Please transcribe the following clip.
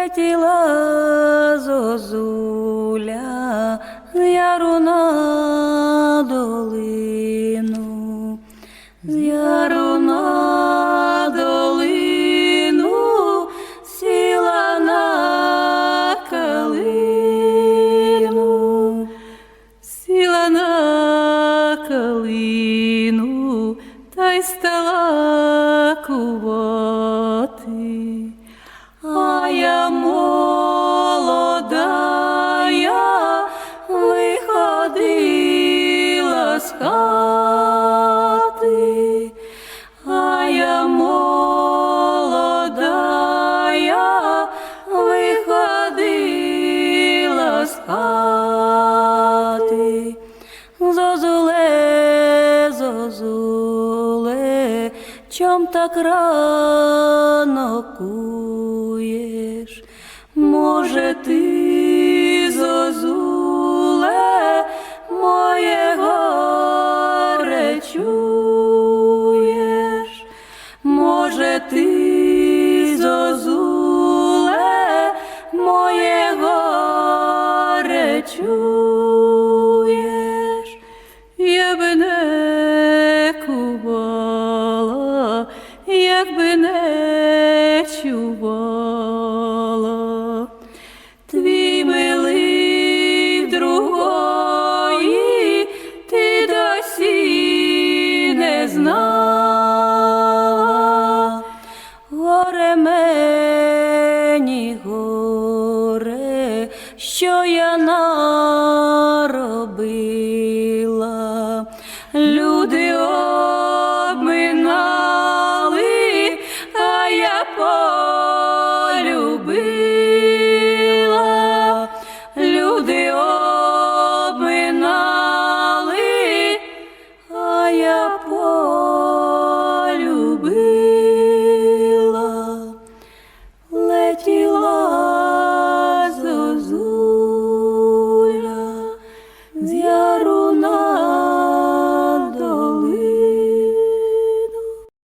летіла зозуля з яру на долину, з яру на долину, сіла на калину, сіла на калину та й стала Зозуле, зозуле, чом так рано куєш? Може, ти, зозуле, якби не чувала, твій милий другої ти досі не знала, горе мені горе, що я наробила. полюбив.